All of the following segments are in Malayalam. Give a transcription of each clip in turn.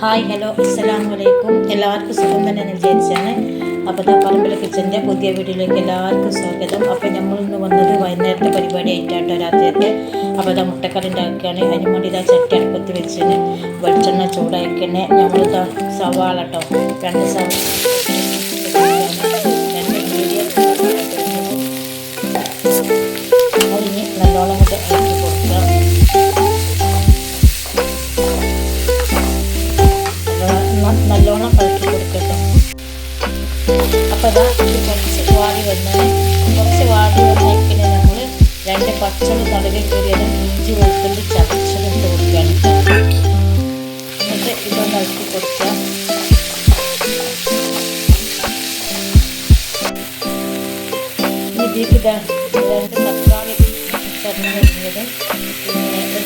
ഹായ് ഹലോ അസ്സലാമു വലൈക്കും എല്ലാവർക്കും സുഖം തന്നെ എന്ന് വിചാരിച്ചാണ്. അപ്പോൾ ദാ പറമ്പിലെ കിച്ചന്റെ പുതിയ വീഡിയോയിലേക്ക് എല്ലാവർക്കും സ്വാഗതം. അപ്പോൾ നമ്മൾ ഇന്ന് വന്നത് വൈകുന്നേരത്തെ പരിപാടി ആയിട്ടാട്ടോ രാത്രിയൊക്കെ. അപ്പോൾ ഇതാ മുട്ടക്കറി ഉണ്ടാക്കുകയാണ്. അതിന് വേണ്ടി ഇതാ ചട്ടി അടുപ്പത്ത് വെച്ചിന്. വെളിച്ചെണ്ണ ചൂടാക്കണേ നമ്മളിതാ സവാള കേട്ടോ രണ്ട് സവാള. അപ്പോൾ അതാ ഇത് കുറച്ച് വാടി വന്ന്. കുറച്ച് വാടി വന്നേക്കിന് നമ്മൾ രണ്ട് പച്ചടി തടവിൽ കയറിയത് ഇഞ്ചി വെളുത്തുള്ളി ചതച്ചതും ഇട്ട് കൊടുക്കുകയാണ് ട്ടോ. എന്നിട്ട് ഇതൊന്ന് ഇളക്കി കൊടുക്കാം. ഇനി ഇതിലേക്ക് ഇതാ രണ്ട് തക്കാളി ചതഞ്ഞത് പിന്നെ രണ്ട്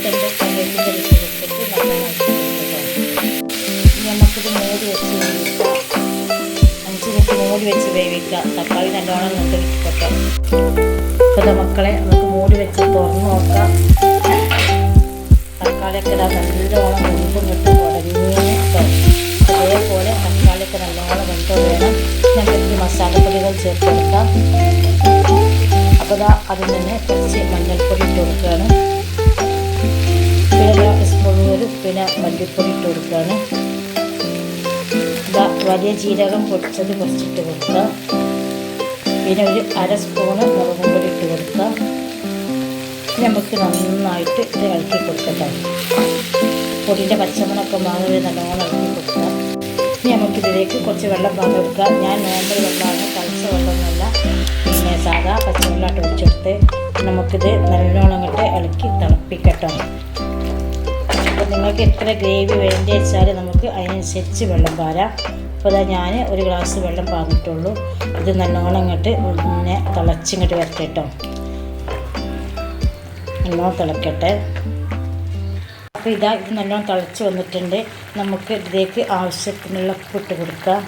ഇട്ട് കൊടുത്തിട്ട് നല്ലോണം വെച്ച് വേവിക്കുക. തക്കാളി നല്ലോണം നമുക്ക് കിട്ടട്ടെ ഇപ്പോഴത്തെ മക്കളെ നമുക്ക് മൂടി വെച്ച് തുറന്ന് നോക്കാം. തക്കാളിയൊക്കെ നല്ലോണം വെന്തും കിട്ടും അതേപോലെ തക്കാളിയൊക്കെ നല്ലോണം വെന്തോ വേണം. നമുക്ക് മസാലപ്പൊടികൾ ചേർത്തെടുക്കാം അപ്പോൾ അതിൽ നിന്ന് കുറച്ച് മഞ്ഞൾപ്പൊടി ഇട്ട് കൊടുക്കുകയാണ്. പിന്നെ സ്പൂൺ പിന്നെ മല്ലിപ്പൊടി വലിയ ജീരകം പൊടിച്ചത് കുറച്ചിട്ട് കൊടുക്കുക. പിന്നെ ഒരു അര സ്പൂണ് മുളകും പൊടി ഇട്ട് കൊടുക്കുക. നമുക്ക് നന്നായിട്ട് ഇത് ഇളക്കി കൊടുക്കട്ടെ. പൊടിയുടെ പച്ചമണമൊക്കെ മാറി നല്ലോണം ഇളക്കി കൊടുക്കുക. ഇനി നമുക്കിതിലേക്ക് കുറച്ച് വെള്ളം പാകം എടുക്കുക. ഞാൻ നോർമൽ വെള്ളമാണ് തളിച്ച വെള്ളമൊന്നുമല്ല. പിന്നെ സാധാ പച്ചവെള്ളമായിട്ട് ഒഴിച്ചെടുത്ത് നമുക്കിത് നല്ലോണം അങ്ങോട്ട് ഇളക്കി തിളപ്പിക്കട്ടോ. അപ്പോൾ നിങ്ങൾക്ക് എത്ര ഗ്രേവി വേണ്ടി വെച്ചാൽ നമുക്ക് അതിനനുസരിച്ച് വെള്ളം പാരാം. അപ്പോൾ ഇതാ ഞാൻ ഒരു ഗ്ലാസ് വെള്ളം പാർന്നിട്ടുള്ളൂ. ഇത് നല്ലോണം ഇങ്ങോട്ട് പിന്നെ തിളച്ചിങ്ങോട്ട് വരട്ടെ കേട്ടോ നല്ലോണം തിളക്കട്ടെ. അപ്പോൾ ഇതാ ഇത് നല്ലോണം തിളച്ച് വന്നിട്ടുണ്ട്. നമുക്ക് ഇതിലേക്ക് ആവശ്യത്തിനുള്ള ഉപ്പിട്ട് കൊടുക്കാം.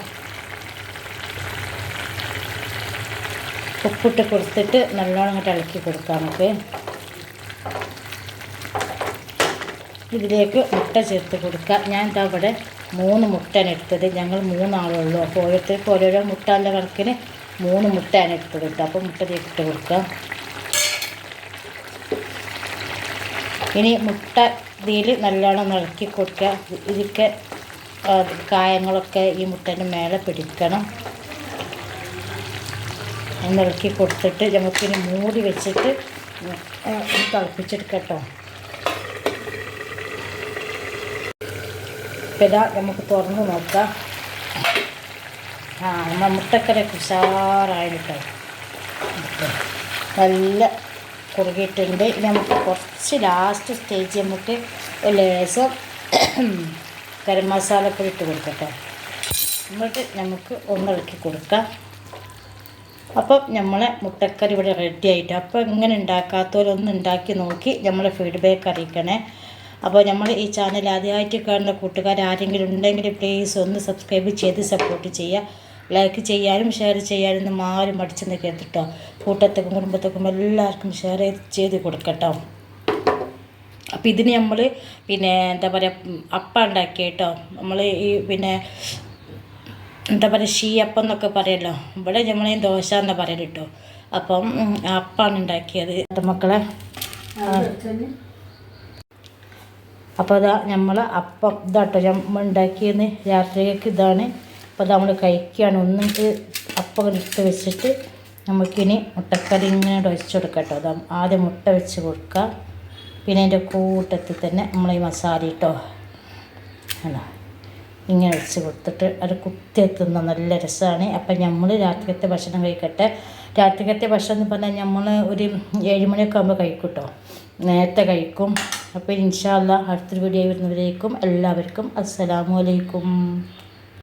ഉപ്പിട്ട് കൊടുത്തിട്ട് നല്ലോണം ഇങ്ങോട്ട് ഇളക്കി കൊടുക്കാം നമുക്ക്. ഇതിലേക്ക് മുട്ട ചേർത്ത് കൊടുക്കുക ഞാൻ ഇതാ ഇവിടെ മൂന്ന് മുട്ടയാണ് എടുത്തത്. ഞങ്ങൾ മൂന്നാളുള്ളൂ. അപ്പോൾ ഓരോരുത്തർക്ക് ഓരോരോ മുട്ടാന്റെ കണക്കിന് മൂന്ന് മുട്ടയാണ് എടുത്തത് കേട്ടോ. അപ്പോൾ മുട്ട ഇട്ട് കൊടുക്കാം. ഇനി മുട്ട ഇതിൽ നല്ലോണം ഇളക്കി കൊടുക്കുക. ഇതൊക്കെ കായങ്ങളൊക്കെ ഈ മുട്ടേന്റെ മേലെ പിടിക്കണം. ഇളക്കി കൊടുത്തിട്ട് നമുക്കിനി മൂടി വെച്ചിട്ട് തിളപ്പിച്ചെടുക്കട്ടോ ഇതാ നമുക്ക് തുറന്ന് നോക്കാം. ആ നമ്മൾ മുട്ടക്കറിയൊക്കെ ഉഷാറായി കേട്ടോ നല്ല കുറുകിയിട്ടുണ്ട്. നമുക്ക് കുറച്ച് ലാസ്റ്റ് സ്റ്റേജ് നമുക്ക് ലേസം ഗരം മസാലപ്പൊടി ഇട്ട് കൊടുക്കട്ടെ. എന്നിട്ട് നമുക്ക് ഒന്നിളക്കി കൊടുക്കാം. അപ്പം നമ്മളെ മുട്ടക്കറി ഇവിടെ റെഡി ആയിട്ട്. അപ്പോൾ ഇങ്ങനെ ഉണ്ടാക്കാത്തവരൊന്ന് ഉണ്ടാക്കി നോക്കി നമ്മളെ ഫീഡ്ബാക്ക് അറിയിക്കണേ. അപ്പോൾ നമ്മൾ ഈ ചാനൽ ആദ്യമായിട്ട് കാണുന്ന കൂട്ടുകാർ ആരെങ്കിലും ഉണ്ടെങ്കിൽ പ്ലീസ് ഒന്ന് സബ്സ്ക്രൈബ് ചെയ്ത് സപ്പോർട്ട് ചെയ്യുക. ലൈക്ക് ചെയ്യാനും ഷെയർ ചെയ്യാനും ഒന്നും ആരും മടിച്ചു നിൽക്കരുത് കേട്ടോ കൂട്ടത്തേക്കും കുടുംബത്തേക്കും എല്ലാവർക്കും ഷെയർ ചെയ്ത് കൊടുക്കട്ടോ. അപ്പോൾ ഇതിന് നമ്മൾ പിന്നെ എന്താ പറയുക അപ്പ ഉണ്ടാക്കി കേട്ടോ നമ്മൾ ഈ പിന്നെ എന്താ പറയുക ഷീയപ്പം എന്നൊക്കെ പറയല്ലോ. ഇവിടെ നമ്മൾ ദോശ എന്നാ പറയൽ കേട്ടോ അപ്പം അപ്പാണ് ഉണ്ടാക്കിയത്. മക്കളെ. അപ്പോൾ അതാ നമ്മൾ അപ്പം ഇതാട്ടോ നമ്മൾ ഉണ്ടാക്കിയെന്ന് രാത്രിയിലേക്ക് ഇതാണ്. അപ്പോൾ അത് നമ്മൾ കഴിക്കുകയാണ് ഒന്നും അപ്പം എടുത്ത് വെച്ചിട്ട് നമുക്കിനി മുട്ടക്കറി ഇങ്ങനെ ഒഴിച്ചു കേട്ടോ അത് ആദ്യം മുട്ട വെച്ച് കൊടുക്കുക പിന്നെ അതിന്റെ കൂട്ടത്തിൽ തന്നെ നമ്മൾ ഈ മസാല ഇട്ടോ. അല്ല ഇങ്ങനെ വെച്ച് കൊടുത്തിട്ട് അത് കുത്തിയെത്തുന്ന നല്ല രസമാണ് അപ്പം നമ്മൾ രാത്രിയത്തെ ഭക്ഷണം കഴിക്കട്ടെ. രാത്രിക്കത്തെ ഭക്ഷണം എന്ന് പറഞ്ഞാൽ നമ്മൾ ഒരു ഏഴ് മണിയൊക്കെ ആകുമ്പോൾ കഴിക്കും കേട്ടോ നേരത്തെ കഴിക്കും. അപ്പോൾ ഇൻഷാല്ല അടുത്തൊരു വീഡിയോ വരുന്നവരേക്കും എല്ലാവർക്കും അസ്സലാമു അലൈക്കും.